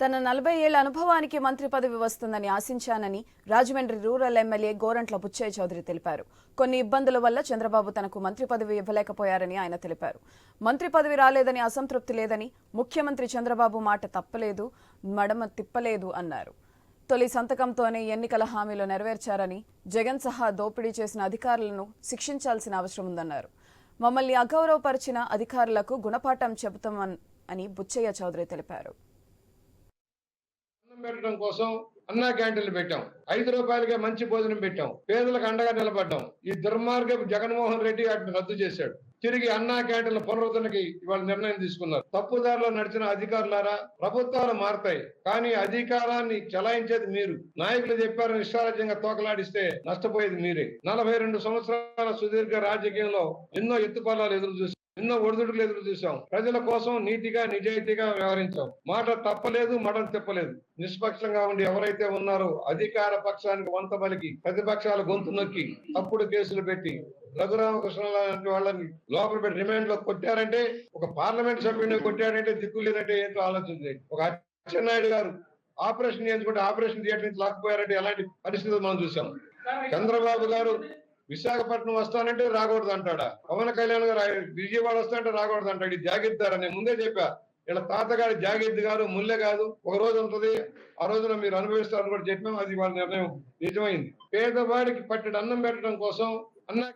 తన నలభై ఏళ్ళ అనుభవానికి మంత్రి పదవి వస్తుందని ఆశించానని రాజమండ్రి రూరల్ ఎమ్మెల్యే గోరంట్ల బుచ్చయ్య చౌదరి తెలిపారు. కొన్ని ఇబ్బందుల వల్ల చంద్రబాబు తనకు మంత్రి పదవి ఇవ్వలేకపోయారని ఆయన తెలిపారు. మంత్రి పదవి రాలేదని అసంతృప్తి లేదని ముఖ్యమంత్రి చంద్రబాబు మాట తప్పలేదు మడమ తిప్పలేదు అన్నారు. తొలి సంతకంతోనే ఎన్నికల హామీలు నెరవేర్చారని జగన్ సహా దోపిడీ చేసిన అధికారులను శిక్షించాల్సిన అవసరం ఉందన్నారు. మమ్మల్ని అగౌరవపరిచిన అధికారులకు గుణపాఠం చెబుతామని అని బుచ్చయ్య చౌదరి తెలిపారు. పెట్టడం కోసం అన్నా క్యాంటీన్లు పెట్టాం. ఐదు రూపాయలకే మంచి భోజనం పెట్టాం. పేదలకు అండగా నిలబడ్డాం. ఈ దుర్మార్గపు జగన్మోహన్ రెడ్డి వాటిని రద్దు చేశాడు. తిరిగి అన్నా క్యాంటీన్ల పునరుద్ధరణకి ఇవాళ నిర్ణయం తీసుకున్నారు. తప్పుదారిలో నడిచిన అధికారులారా ప్రభుత్వాలు మారతాయి. కానీ అధికారాన్ని చలాయించేది మీరు. నాయకులు చెప్పారని ఇష్టారాజ్యంగా తోకలాడిస్తే నష్టపోయేది మీరే. నలభై రెండు సంవత్సరాల సుదీర్ఘ రాజకీయంలో ఎన్నో ఎత్తుపల్లాలు ఎదురు చూసి ఎన్నో ఒడిదుడుకులు ఎదురు చూసాం ప్రజల కోసం నీతిగా నిజాయితీగా వ్యవహరించాం. మాట తప్పలేదు మడం తిప్పలేదు. నిష్పక్షంగా ఉండి ఎవరైతే ఉన్నారో అధికార పక్షానికి వంత పలికి ప్రతిపక్షాల గొంతు నొక్కి తప్పుడు కేసులు పెట్టి రఘురామకృష్ణ లాంటి వాళ్ళని లోపల పెట్టి రిమాండ్లో కొట్టారంటే ఒక పార్లమెంట్ సభ్యుడిని కొట్టాడంటే దిక్కు లేదంటే ఏంటో ఆలోచించండి ఒక అచ్చెన్నాయుడు గారు ఆపరేషన్ చేయించుకుంటే ఆపరేషన్ థియేటర్ నుంచి లాక్కుపోయారంటే ఎలాంటి పరిస్థితులు మనం చూసాం చంద్రబాబు గారు విశాఖపట్నం వస్తానంటే రాకూడదు అంటాడా? పవన్ కళ్యాణ్ గారు విజయవాడ వస్తానంటే రాకూడదు అంటాడు. ఇది జాగిద్దారు నేను ముందే చెప్పా. ఇలా తాతగారి జాగిద్ది గారు ముల్లె కాదు. ఒక రోజు ఉంటుంది. ఆ రోజున మీరు అనుభవిస్తారని కూడా చెప్పాం. అది వాళ్ళ నిర్ణయం. నిజమైంది. పేదవాడికి పట్టెడు అన్నం పెట్టడం కోసం అన్న